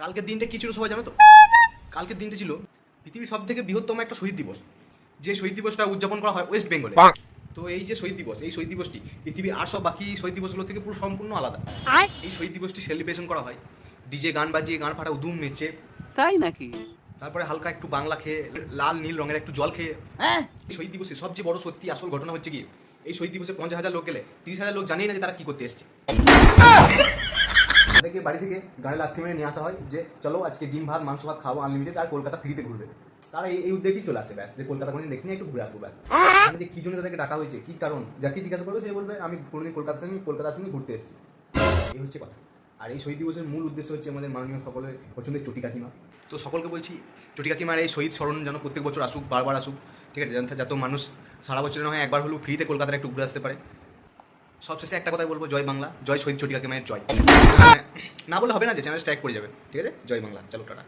কালকের দিনটা কি ছিল সবাই জানো তো? কালকের দিনটা ছিল পৃথিবীর সব থেকে বৃহত্তম একটা শহীদ দিবস। যে শহীদ দিবসটা উদযাপন করা হয় ওয়েস্ট বেঙ্গলে তো এই যে শহীদ দিবস এই শহীদ দিবসটি পৃথিবীর আর সব বাকি শহীদ দিবসগুলো থেকে পুরো সম্পূর্ণ আলাদা। এই শহীদ দিবসটি সেলিব্রেশন করা হয়। ডিজে গান বাজিয়ে গান ফাটা উদুম নেচে। তাই নাকি? তারপরে হালকা একটু বাংলা খেয়ে লাল নীল রঙের একটু জল খেয়ে। হ্যাঁ। শহীদ দিবসে সবচেয়ে বড় সত্যি আসল ঘটনা হচ্ছে কি এই শহীদ দিবসে পঞ্চাশ হাজার লোক গেলে তিরিশ হাজার লোক জানেই না যে তারা কি করতে এসছে। তাদেরকে বাড়ি থেকে গাড়ি লাথি মেরে নিয়ে আসা হয় যে, চলো আজকে ডিম ভাত, মাংস ভাত খাব আনলিমিটেড আর কলকাতা ফ্রিতে ঘুরবে। তারা এই এই উদ্যোগেই চলে আসে, ব্যাস। যে কলকাতা কোনোদিন দেখিনি, একটু ঘুরে আসব, ব্যাস। যে কি জন্য তাদেরকে ডাকা হয়েছে, কি কারণ, যাকে জিজ্ঞাসা করবে সে বলবে, আমি কোনোদিন কলকাতা আসিনি কলকাতা আসিনি, ঘুরতে এসেছি। এই হচ্ছে কথা। আর এই শহীদ দিবসের মূল উদ্দেশ্য হচ্ছে আমাদের মাননীয় সকলের পছন্দের চটি কাকিমা। তো সকলকে বলছি, চটি কাকিমার এই শহীদ স্মরণ যেন প্রত্যেক বছর আসুক, বারবার আসুক, ঠিক আছে? যাতে যত মানুষ সারা বছরে না হয় একবার হলেও ফ্রিতে কলকাতার একটু ঘুরে আসতে পারে। সবশেষে একটা কথাই বলব, জয় বাংলা, জয় শহীদ চটিকাকে মায়ের জয়। না বলে হবে না যে চ্যানেল স্ট্রাইক করে যাবে। ঠিক আছে? জয় বাংলা, চলো, টাটা।